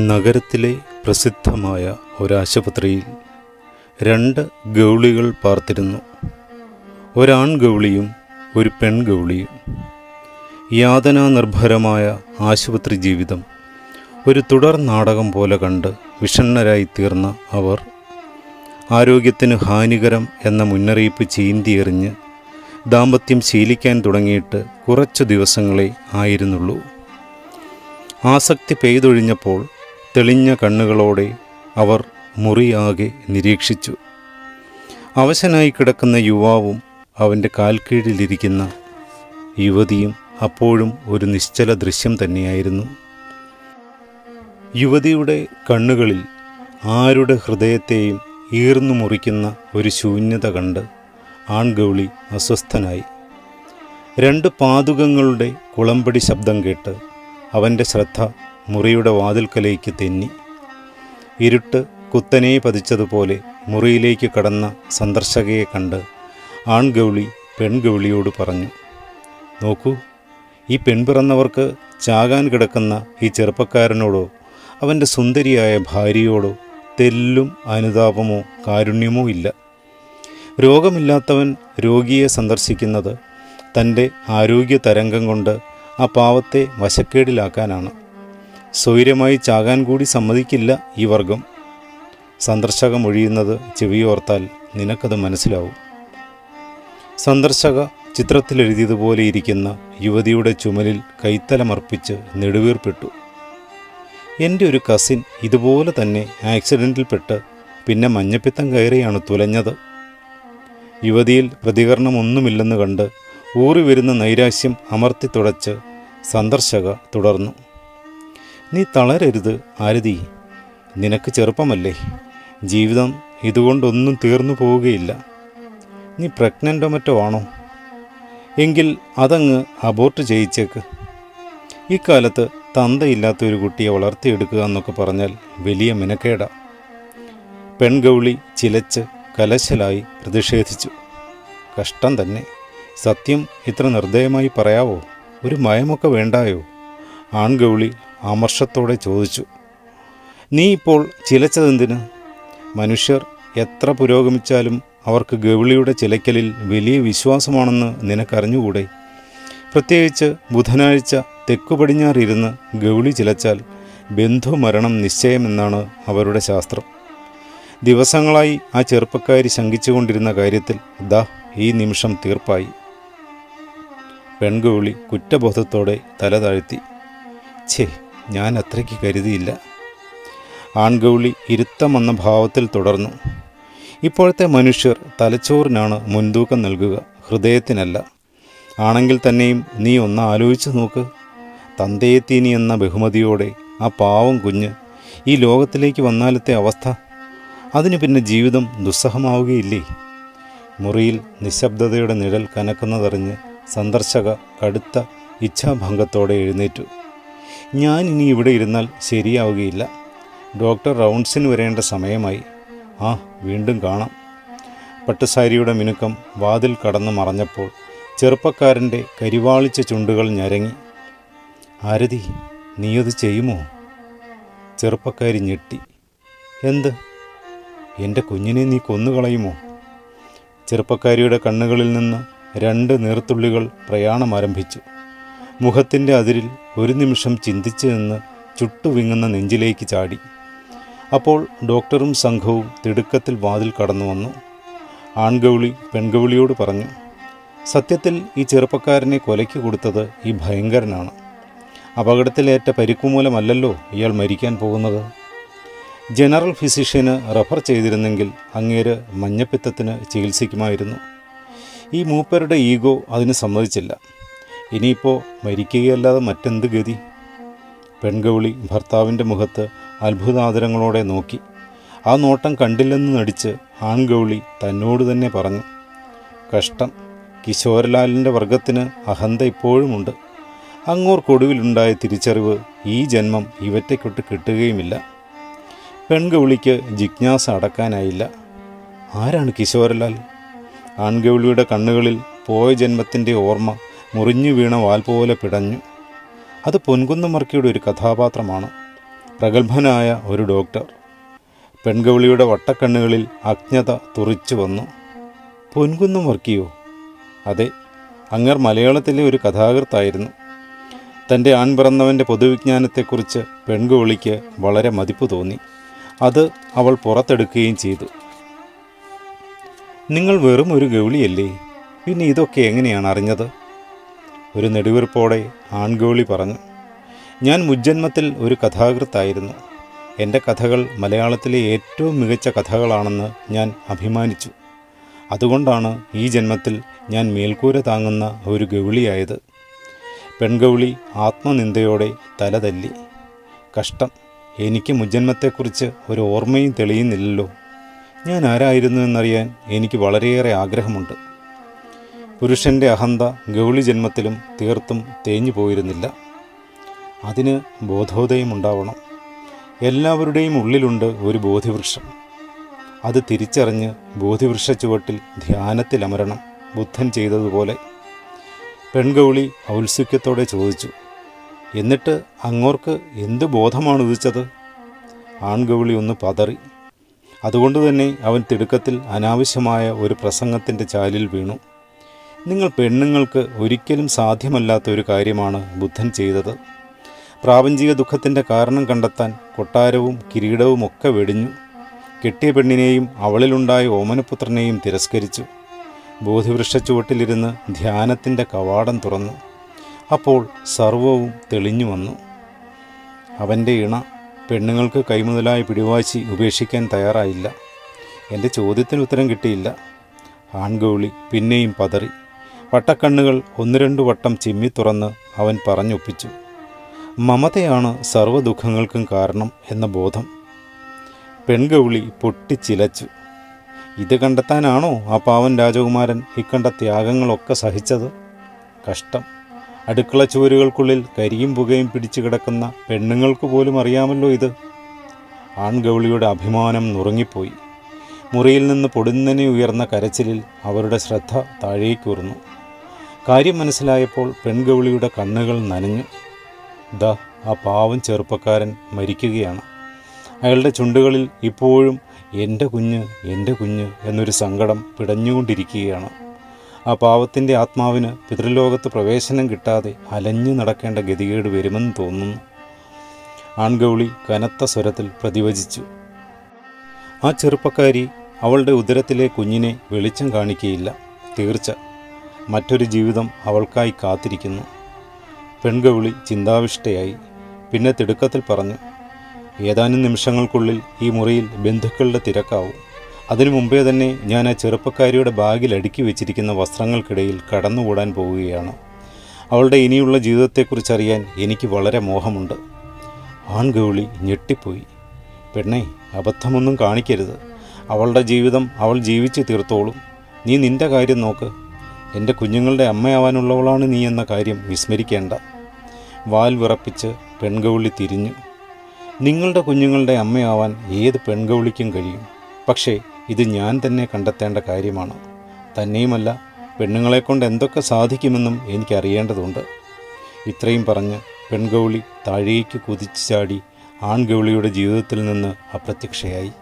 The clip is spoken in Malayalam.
നഗരത്തിലെ പ്രസിദ്ധമായ ഒരാശുപത്രിയിൽ രണ്ട് ഗൗളികൾ പാർത്തിരുന്നു. ഒരാൺ ഗൗളിയും ഒരു പെൺഗൗളിയും യാതനാനിർഭരമായ ആശുപത്രി ജീവിതം. ഒരു തുടർ നാടകം പോലെ കണ്ട് വിഷണ്ണരായി തീർന്ന അവർ. ആരോഗ്യത്തിന് ഹാനികരം എന്ന മുന്നറിയിപ്പ് ചീന്തിയെറിഞ്ഞ് ദാമ്പത്യം ശീലിക്കാൻ തുടങ്ങിയിട്ട് കുറച്ചു ദിവസങ്ങളെ ആയിരുന്നുള്ളൂ. ആസക്തി പെയ്തൊഴിഞ്ഞപ്പോൾ തെളിഞ്ഞ കണ്ണുകളോടെ അവർ മുറിയാകെ നിരീക്ഷിച്ചു. അവശനായി കിടക്കുന്ന യുവാവും അവന്റെ കാൽക്കീഴിലിരിക്കുന്ന യുവതിയും അപ്പോഴും ഒരു നിശ്ചല ദൃശ്യം തന്നെയായിരുന്നു. യുവതിയുടെ കണ്ണുകളിൽ ആരുടെ ഹൃദയത്തെയും ഈർന്നു മുറിക്കുന്ന ഒരു ശൂന്യത കണ്ട് ആൺഗൗളി അസ്വസ്ഥനായി. രണ്ട് പാതുകങ്ങളുടെ കുളമ്പടി ശബ്ദം കേട്ട് അവന്റെ ശ്രദ്ധ മുറിയുടെ വാതിൽക്കലേക്ക് തെന്നി. ഇരുട്ട് കുത്തനെ പതിച്ചതുപോലെ മുറിയിലേക്ക് കടന്ന സന്ദർശകയെ കണ്ട് ആൺഗൗളി പെൺഗൗളിയോട് പറഞ്ഞു നോക്കൂ ഈ പെൺപിറന്നവർക്ക് ചാകാൻ കിടക്കുന്ന ഈ ചെറുപ്പക്കാരനോടോ അവന്റെ സുന്ദരിയായ ഭാര്യയോടോ തെല്ലും അനുതാപമോ കാരുണ്യമോ ഇല്ല. രോഗമില്ലാത്തവൻ രോഗിയെ സന്ദർശിക്കുന്നത് തന്റെ ആരോഗ്യ തരംഗം കൊണ്ട് ആ പാവത്തെ വശക്കേടിലാക്കാനാണ്. സ്വൈര്യമായി ചാകാൻ കൂടി സമ്മതിക്കില്ല ഈ വർഗം. സന്ദർശകം ഒഴിയുന്നത് ചെവിയോർത്താൽ നിനക്കത് മനസ്സിലാവും. സന്ദർശക ചിത്രത്തിലെഴുതിയതുപോലെ ഇരിക്കുന്ന യുവതിയുടെ ചുമലിൽ കൈത്തലമർപ്പിച്ച് നെടുവീർപ്പെട്ടു. എന്റെ ഒരു കസിൻ ഇതുപോലെ തന്നെ ആക്സിഡന്റിൽപ്പെട്ട് പിന്നെ മഞ്ഞപ്പിത്തം കയറിയാണ് തുലഞ്ഞത്. യുവതിയിൽ പ്രതികരണമൊന്നുമില്ലെന്ന് കണ്ട് ഊറി വരുന്ന നൈരാശ്യം അമർത്തി തുടച്ച് സന്ദർശക തുടർന്നു. നീ തളരരുത് ആരതി. നിനക്ക് ചെറുപ്പമല്ലേ. ജീവിതം ഇതുകൊണ്ടൊന്നും തീർന്നു പോവുകയില്ല. നീ പ്രഗ്നന്റോ മറ്റോ ആണോ? എങ്കിൽ അതങ്ങ് അബോർട്ട് ചെയ്യിച്ചേക്ക്. ഇക്കാലത്ത് തന്തയില്ലാത്ത ഒരു കുട്ടിയെ വളർത്തിയെടുക്കുക എന്നൊക്കെ പറഞ്ഞാൽ വലിയ മിനക്കേട. പെൺഗൗളി ചിലച്ച് കലശലായി പ്രതിഷേധിച്ചു. കഷ്ടം തന്നെ. സത്യം ഇത്ര നിർദ്ദയമായി പറയാവോ? ഒരു മയമൊക്കെ വേണ്ടായോ? ആൺഗൗളി ആമർഷത്തോടെ ചോദിച്ചു നീ ഇപ്പോൾ ചിലച്ചതെന്തിന്? മനുഷ്യർ എത്ര പുരോഗമിച്ചാലും അവർക്ക് ഗവിളിയുടെ ചിലയ്ക്കലിൽ വലിയ വിശ്വാസമാണെന്ന് നിനക്കറിഞ്ഞുകൂടെ? പ്രത്യേകിച്ച് ബുധനാഴ്ച തെക്കു പടിഞ്ഞാറിരുന്ന് ഗവിളി ചിലച്ചാൽ ബന്ധുമരണം നിശ്ചയമെന്നാണ് അവരുടെ ശാസ്ത്രം. ദിവസങ്ങളായി ആ ചെറുപ്പക്കാരി ശങ്കിച്ചുകൊണ്ടിരുന്ന കാര്യത്തിൽ ദാ ഈ നിമിഷം തീർപ്പായി. പെൺകുവിളി കുറ്റബോധത്തോടെ തല താഴ്ത്തി ഛേ ഞാൻ അത്രയ്ക്ക് കരുതിയില്ല. ആൺഗൗളി ഇരുത്തമെന്ന ഭാവത്തിൽ തുടർന്നു. ഇപ്പോഴത്തെ മനുഷ്യർ തലച്ചോറിനാണ് മുൻതൂക്കം നൽകുക. ഹൃദയത്തിനല്ല. ആണെങ്കിൽ തന്നെയും നീ ഒന്ന് ആലോചിച്ചു നോക്ക്. തന്തയെത്തീനി എന്ന ബഹുമതിയോടെ ആ പാവം കുഞ്ഞ് ഈ ലോകത്തിലേക്ക് വന്നാലത്തെ അവസ്ഥ? അതിന് പിന്നെ ജീവിതം ദുസ്സഹമാവുകയില്ലേ? മുറിയിൽ നിശബ്ദതയുടെ നിഴൽ കനക്കുന്നതറിഞ്ഞ് സന്ദർശക കടുത്ത ഇച്ഛാഭംഗത്തോടെ എഴുന്നേറ്റു. ഞാൻ ഇനി ഇവിടെ ഇരുന്നാൽ ശരിയാവുകയില്ല. ഡോക്ടർ റൗണ്ട്സിന് വരേണ്ട സമയമായി. ആ വീണ്ടും കാണാം. പട്ടുസാരിയുടെ മിനുക്കം വാതിൽ കടന്ന് മറഞ്ഞപ്പോൾ ചെറുപ്പക്കാരന്റെ കരിവാളിച്ച ചുണ്ടുകൾ ഞരങ്ങി. ആരതി നീയത് ചെയ്യുമോ? ചെറുപ്പക്കാരി ഞെട്ടി. എന്ത്? എന്റെ കുഞ്ഞിനെ നീ കൊന്നുകളയുമോ? ചെറുപ്പക്കാരിയുടെ കണ്ണുകളിൽ നിന്ന് രണ്ട് നീർത്തുള്ളികൾ പ്രയാണം ആരംഭിച്ചു മുഖത്തിന്റെ അതിരിൽ ഒരു നിമിഷം ചിന്തിച്ച് നിന്ന് ചുട്ടുവിങ്ങുന്ന നെഞ്ചിലേക്ക് ചാടി. അപ്പോൾ ഡോക്ടറും സംഘവും തിടുക്കത്തിൽ വാതിൽ കടന്നു വന്നു. ആൺഗൗളി പെൺഗൗളിയോട് പറഞ്ഞു സത്യത്തിൽ ഈ ചെറുപ്പക്കാരനെ കൊലയ്ക്ക് കൊടുത്തത് ഈ ഭയങ്കരനാണ്. അപകടത്തിലേറ്റ പരിക്കുമൂലമല്ലല്ലോ ഇയാൾ മരിക്കാൻ പോകുന്നത്. ജനറൽ ഫിസിഷ്യന് റഫർ ചെയ്തിരുന്നെങ്കിൽ അങ്ങേര് മഞ്ഞപ്പിത്തത്തിന് ചികിത്സിക്കുമായിരുന്നു. ഈ മൂപ്പരുടെ ഈഗോ അതിന് സമ്മതിച്ചില്ല. ഇനിയിപ്പോൾ മരിക്കുകയല്ലാതെ മറ്റെന്ത് ഗതി? പെൺഗൗളി ഭർത്താവിന്റെ മുഖത്ത് അത്ഭുതാദരങ്ങളോടെ നോക്കി. ആ നോട്ടം കണ്ടില്ലെന്ന് നടിച്ച് ആൺഗൗളി തന്നോട് തന്നെ പറഞ്ഞു കഷ്ടം. കിശോരലാലിന്റെ വർഗത്തിന് അഹന്ത ഇപ്പോഴുമുണ്ട്. അങ്ങോർക്കൊടുവിലുണ്ടായ തിരിച്ചറിവ് ഈ ജന്മം ഇവറ്റയ്ക്കൊട്ട് കിട്ടുകയുമില്ല. പെൺഗൗളിക്ക് ജിജ്ഞാസ അടക്കാനായില്ല. ആരാണ് കിശോരലാൽ? ആൺഗൗളിയുടെ കണ്ണുകളിൽ പോയ ജന്മത്തിന്റെ ഓർമ്മ മുറിഞ്ഞു വീണ വാൽ പോലെ പിടഞ്ഞു. അത് പൊൻകുന്നമർക്കിയുടെ ഒരു കഥാപാത്രമാണ്. പ്രഗത്ഭനായ ഒരു ഡോക്ടർ. പെൺകവിളിയുടെ വട്ടക്കണ്ണുകളിൽ അജ്ഞത തുറിച്ചു വന്നു. പൊൻകുന്നമർക്കിയോ? അതെ അങ്ങർ മലയാളത്തിലെ ഒരു കഥാകൃത്തായിരുന്നു. തന്റെ ആൺപിറന്നവന്റെ പൊതുവിജ്ഞാനത്തെക്കുറിച്ച് പെൺകുവിളിക്ക് വളരെ മതിപ്പ് തോന്നി. അത് അവൾ പുറത്തെടുക്കുകയും ചെയ്തു. നിങ്ങൾ വെറും ഒരു ഗൗളിയല്ലേ പിന്നെ ഇതൊക്കെ എങ്ങനെയാണ് അറിഞ്ഞത്? ഒരു നെടുവീർപ്പോടെ ആൺഗോളി പറഞ്ഞു ഞാൻ മുജ്ജന്മത്തിൽ ഒരു കഥാകൃത്തായിരുന്നു. എന്റെ കഥകൾ മലയാളത്തിലെ ഏറ്റവും മികച്ച കഥകളാണെന്ന് ഞാൻ അഭിമാനിച്ചു. അതുകൊണ്ടാണ് ഈ ജന്മത്തിൽ ഞാൻ മേൽക്കൂര താങ്ങുന്ന ഒരു ഗൗളിയായത്. പെൺഗൗളി ആത്മനിന്ദയോടെ തലതല്ലി കഷ്ടം. എനിക്ക് മുജ്ജന്മത്തെക്കുറിച്ച് ഒരു ഓർമ്മയും തെളിയുന്നില്ലല്ലോ. ഞാൻ ആരായിരുന്നു എന്നറിയാൻ എനിക്ക് വളരെയേറെ ആഗ്രഹമുണ്ട്. പുരുഷന്റെ അഹന്ത ഗൗളി ജന്മത്തിലും തീർത്തും തേഞ്ഞു പോയിരുന്നില്ല. അതിന് ബോധോദയമുണ്ടാവണം. എല്ലാവരുടെയും ഉള്ളിലുണ്ട് ഒരു ബോധിവൃക്ഷം. അത് തിരിച്ചറിഞ്ഞ് ബോധിവൃക്ഷ ചുവട്ടിൽ ധ്യാനത്തിലമരണം ബുദ്ധൻ ചെയ്തതുപോലെ. പെൺഗൗളി ഔത്സുക്യത്തോടെ ചോദിച്ചു എന്നിട്ട് അങ്ങോർക്ക് എന്ത് ബോധമാണ് ഉദിച്ചത്? ആൺഗൗളി ഒന്ന് പതറി. അതുകൊണ്ട് തന്നെ അവൻ തിടുക്കത്തിൽ അനാവശ്യമായ ഒരു പ്രസംഗത്തിന്റെ ചാലിൽ വീണു. നിങ്ങൾ പെണ്ണുങ്ങൾക്ക് ഒരിക്കലും സാധ്യമല്ലാത്ത ഒരു കാര്യമാണ് ബുദ്ധൻ ചെയ്തത്. പ്രാപഞ്ചിക ദുഃഖത്തിന്റെ കാരണം കണ്ടെത്താൻ കൊട്ടാരവും കിരീടവും ഒക്കെ വെടിഞ്ഞു. കെട്ടിയ പെണ്ണിനെയും അവളിലുണ്ടായ ഓമനപുത്രനെയും തിരസ്കരിച്ചു. ബോധിവൃക്ഷച്ചുവട്ടിലിരുന്ന് ധ്യാനത്തിന്റെ കവാടം തുറന്നു. അപ്പോൾ സർവവും തെളിഞ്ഞു വന്നു. അവന്റെ ഇണ പെണ്ണുങ്ങൾക്ക് കൈമുതലായ പിടിവാശി ഉപേക്ഷിക്കാൻ തയ്യാറായില്ല. എന്റെ ചോദ്യത്തിന് ഉത്തരം കിട്ടിയില്ല. ആൺഗൗളി പിന്നെയും പതറി. വട്ടക്കണ്ണുകൾ ഒന്ന് രണ്ടു വട്ടം ചിമ്മി തുറന്ന് അവൻ പറഞ്ഞൊപ്പിച്ചു. മമതയാണ് സർവദുഃഖങ്ങൾക്കും കാരണം എന്ന ബോധം. പെൺഗൗളി പൊട്ടിച്ചിലച്ചു. ഇത് കണ്ടെത്താനാണോ ആ പാവൻ രാജകുമാരൻ ഇക്കണ്ട ത്യാഗങ്ങളൊക്കെ സഹിച്ചത്? കഷ്ടം. അടുക്കള ചുവരുകൾക്കുള്ളിൽ കരിയും പുകയും പിടിച്ചു കിടക്കുന്ന പെണ്ണുങ്ങൾക്ക് പോലും അറിയാമല്ലോ ഇത്. ആൺഗൗളിയുടെ അഭിമാനം നുറുങ്ങിപ്പോയി. മുറിയിൽ നിന്ന് പൊടുന്നനെ ഉയർന്ന കരച്ചിലിൽ അവരുടെ ശ്രദ്ധ താഴേക്കുയർന്നു കാര്യം മനസ്സിലായപ്പോൾ പെൺഗൗളിയുടെ കണ്ണുകൾ നനഞ്ഞു ദ ആ പാവം ചെറുപ്പക്കാരൻ മരിക്കുകയാണ്. അയാളുടെ ചുണ്ടുകളിൽ ഇപ്പോഴും എന്റെ കുഞ്ഞ് എന്റെ കുഞ്ഞ് എന്നൊരു സങ്കടം പിടഞ്ഞുകൊണ്ടിരിക്കുകയാണ്. ആ പാവത്തിന്റെ ആത്മാവിന് പിതൃലോകത്ത് പ്രവേശനം കിട്ടാതെ അലഞ്ഞു നടക്കേണ്ട ഗതികേട് വരുമെന്ന് തോന്നുന്നു. ആൺഗൗളി കനത്ത സ്വരത്തിൽ പ്രതിവചിച്ചു. ആ ചെറുപ്പക്കാരി അവളുടെ ഉദരത്തിലെ കുഞ്ഞിനെ വെളിച്ചം കാണിക്കുകയില്ല തീർച്ച. മറ്റൊരു ജീവിതം അവൾക്കായി കാത്തിരിക്കുന്നു. പെൺഗൗളി ചിന്താവിഷ്ടയായി. പിന്നെ തിടുക്കത്തിൽ പറഞ്ഞു ഏതാനും നിമിഷങ്ങൾക്കുള്ളിൽ ഈ മുറിയിൽ ബന്ധുക്കളുടെ തിരക്കാവും. അതിനു മുമ്പേ തന്നെ ഞാൻ ആ ചെറുപ്പക്കാരിയുടെ ബാഗിൽ അടുക്കി വെച്ചിരിക്കുന്ന വസ്ത്രങ്ങൾക്കിടയിൽ കടന്നുകൂടാൻ പോവുകയാണ്. അവളുടെ ഇനിയുള്ള ജീവിതത്തെക്കുറിച്ചറിയാൻ എനിക്ക് വളരെ മോഹമുണ്ട്. ആൺഗൗളി ഞെട്ടിപ്പോയി. പെണ്ണേ അബദ്ധമൊന്നും കാണിക്കരുത്. അവളുടെ ജീവിതം അവൾ ജീവിച്ചു തീർത്തോളും. നീ നിന്റെ കാര്യം നോക്ക്. എന്റെ കുഞ്ഞുങ്ങളുടെ അമ്മയാവാനുള്ളവളാണ് നീ എന്ന കാര്യം വിസ്മരിക്കേണ്ട. വാൽ വിറപ്പിച്ച് പെൺകൗളി തിരിഞ്ഞു. നിങ്ങളുടെ കുഞ്ഞുങ്ങളുടെ അമ്മയാവാൻ ഏത് പെൺകൗളിക്കും കഴിയും. പക്ഷേ ഇത് ഞാൻ തന്നെ കണ്ടെത്തേണ്ട കാര്യമാണ്. തന്നെയുമല്ല പെണ്ണുങ്ങളെക്കൊണ്ട് എന്തൊക്കെ സാധിക്കുമെന്നും എനിക്കറിയേണ്ടതുണ്ട്. ഇത്രയും പറഞ്ഞ് പെൺഗൗളി താഴേക്ക് കുതിച്ചു ചാടി ആൺഗൗളിയുടെ ജീവിതത്തിൽ നിന്ന് അപ്രത്യക്ഷയായി.